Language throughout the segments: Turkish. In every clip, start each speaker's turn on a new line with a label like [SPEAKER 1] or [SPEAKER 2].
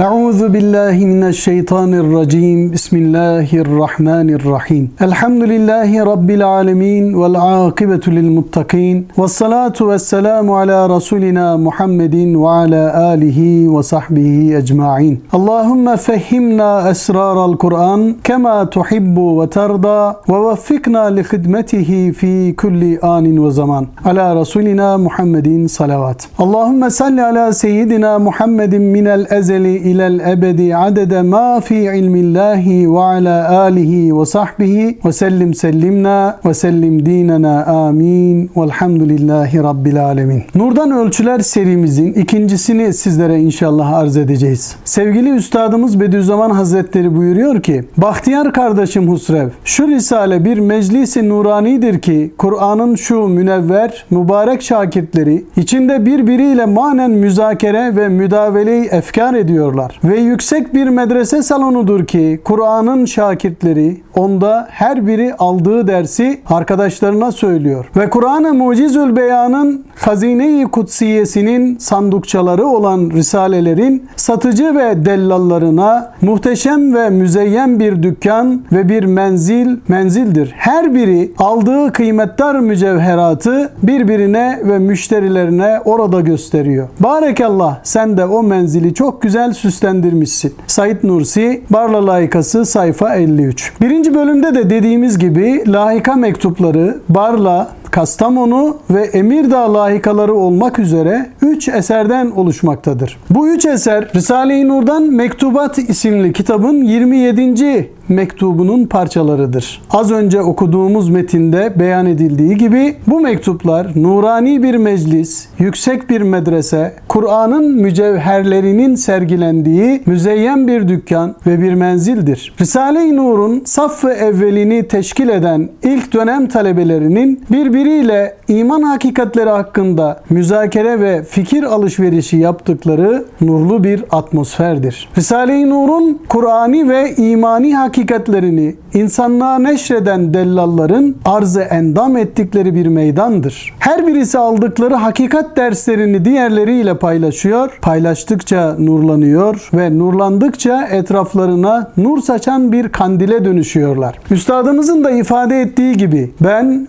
[SPEAKER 1] أعوذ بالله من الشيطان الرجيم. بسم الله الرحمن الرحيم. الحمد لله رب العالمين والعاقبة للمتقين والصلاة والسلام على رسولنا محمد وعلى آله وصحبه أجمعين. اللهم فهمنا أسرار القرآن كما تحب وترضى ووفقنا لخدمته في كل آن وزمان. على رسولنا محمد صلوات. اللهم صل على سيدنا محمد من الأزل ilel ebedi adede ma fi ilmillahi ve ala alihi ve sahbihi ve sellim sellimna ve sellim dinena amin velhamdülillahi rabbil alemin. Nurdan Ölçüler serimizin ikincisini sizlere inşallah arz edeceğiz. Sevgili Üstadımız Bediüzzaman Hazretleri buyuruyor ki Bahtiyar kardeşim Husrev şu risale bir meclisi nuranidir ki Kur'an'ın şu münevver mübarek şakirtleri içinde birbiriyle manen müzakere ve müdaveleyi efkar ediyorlar. Ve yüksek bir medrese salonudur ki Kur'an'ın şakirtleri onda her biri aldığı dersi arkadaşlarına söylüyor. Ve Kur'an-ı Mucizül Beyan'ın Hazine-i Kutsiyesinin sandukçaları olan risalelerin satıcı ve dellallarına muhteşem ve müzeyyen bir dükkan ve bir menzil menzildir. Her biri aldığı kıymetdar mücevheratı birbirine ve müşterilerine orada gösteriyor. Barekallah sen de o menzili çok güzel süslendirmişsin. Said Nursi Barla Layıkası sayfa 53. Birinci bölümde de dediğimiz gibi lahika mektupları Barla, Kastamonu ve Emirdağ lahikaları olmak üzere 3 eserden oluşmaktadır. Bu 3 eser Risale-i Nur'dan Mektubat isimli kitabın 27. mektubunun parçalarıdır. Az önce okuduğumuz metinde beyan edildiği gibi bu mektuplar nurani bir meclis, yüksek bir medrese, Kur'an'ın mücevherlerinin sergilendiği müzeyyen bir dükkan ve bir menzildir. Risale-i Nur'un saf ve evvelini teşkil eden ilk dönem talebelerinin birbiriyle iman hakikatleri hakkında müzakere ve fikir alışverişi yaptıkları nurlu bir atmosferdir. Risale-i Nur'un Kur'ani ve imani hakikatlerini insanlığa neşreden dellalların arzı endam ettikleri bir meydandır. Her birisi aldıkları hakikat derslerini diğerleriyle paylaşıyor, paylaştıkça nurlanıyor ve nurlandıkça etraflarına nur saçan bir kandile dönüşüyorlar. Üstadımızın da ifade ettiği gibi ben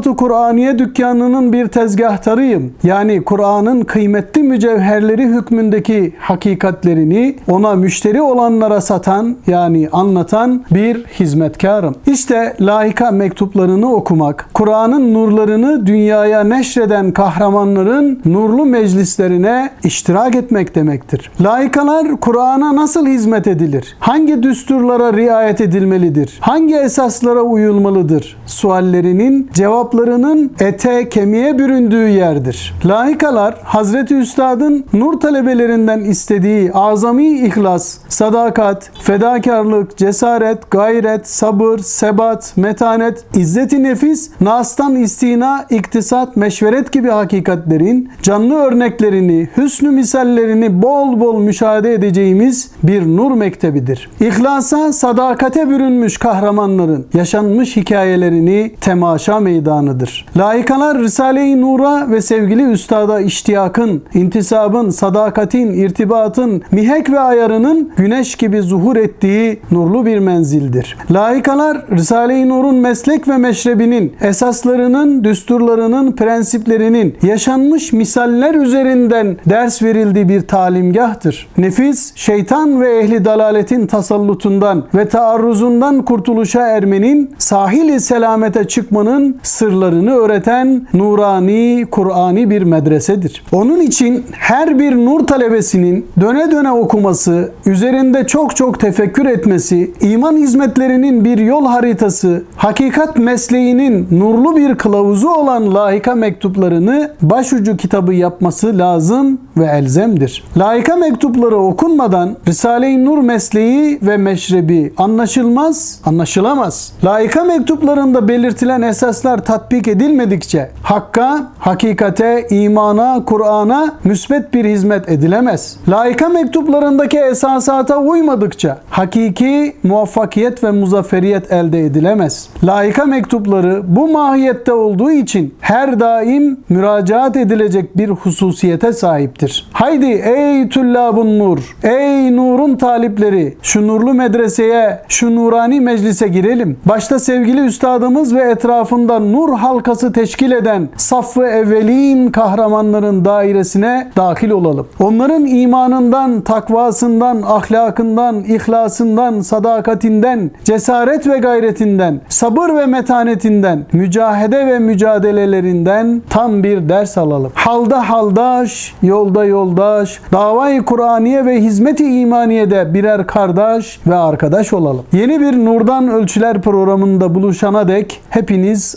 [SPEAKER 1] mücevherat-ı Kur'aniye dükkanının bir tezgahtarıyım. Yani Kur'an'ın kıymetli mücevherleri hükmündeki hakikatlerini ona müşteri olanlara satan yani anlatan bir hizmetkarım. İşte layıka mektuplarını okumak, Kur'an'ın nurlarını dünyaya neşreden kahramanların nurlu meclislerine iştirak etmek demektir. Layıkalar Kur'an'a nasıl hizmet edilir? Hangi düsturlara riayet edilmelidir? Hangi esaslara uyulmalıdır? Suallerinin cevaplarının ete kemiğe büründüğü yerdir. Layıkalar Hazreti Üstad'ın nur talebelerinden istediği azami ihlas, sadakat, fedakarlık, cesaret, gayret, sabır, sebat, metanet, izzeti nefis, nastan istina, iktisat, meşveret gibi hakikatlerin canlı örneklerini, hüsnü misallerini bol bol müşahede edeceğimiz bir nur mektebidir. İhlasa, sadakate bürünmüş kahramanların yaşanmış hikayelerini temaşa meydanıdır. Layıkalar Risale-i Nur'a ve sevgili üstada iştiyakın, intisabın, sadakatin, irtibatın, mihek ve ayarının güneş gibi zuhur ettiği nurlu bir menzildir. Layıkalar Risale-i Nur'un meslek ve meşrebinin, esaslarının, düsturlarının, prensiplerinin yaşanmış misaller üzerinden ders verildiği bir talimgahtır. Nefis, şeytan ve ehli dalaletin tasallutundan ve taarruzundan kurtuluşa ermenin, sahili selamete çıkmanın sırlarını öğreten nurani, Kur'ani bir medresedir. Onun için her bir nur talebesinin döne döne okuması, üzerinde çok çok tefekkür etmesi, iman hizmetlerinin bir yol haritası, hakikat mesleğinin nurlu bir kılavuzu olan lahika mektuplarını başucu kitabı yapması lazım ve elzemdir. Lahika mektupları okunmadan Risale-i Nur mesleği ve meşrebi anlaşılmaz, anlaşılamaz. Lahika mektuplarında belirtilen esaslar tatbik edilmedikçe hakka, hakikate, imana, Kur'an'a müsbet bir hizmet edilemez. Laika mektuplarındaki esasata uymadıkça hakiki muvaffakiyet ve muzafferiyet elde edilemez. Laika mektupları bu mahiyette olduğu için her daim müracaat edilecek bir hususiyete sahiptir. Haydi ey tüllabun nur, ey nurun talipleri, şu nurlu medreseye, şu nurani meclise girelim. Başta sevgili üstadımız ve etrafında nur halkası teşkil eden saffı evvelin kahramanların dairesine dahil olalım. Onların imanından, takvasından, ahlakından, ihlasından, sadakatinden, cesaret ve gayretinden, sabır ve metanetinden, mücahede ve mücadelelerinden tam bir ders alalım. Halda haldaş, yolda yoldaş, davayı Kur'aniye ve hizmeti imaniyede birer kardeş ve arkadaş olalım. Yeni bir Nurdan Ölçüler programında buluşana dek hepiniz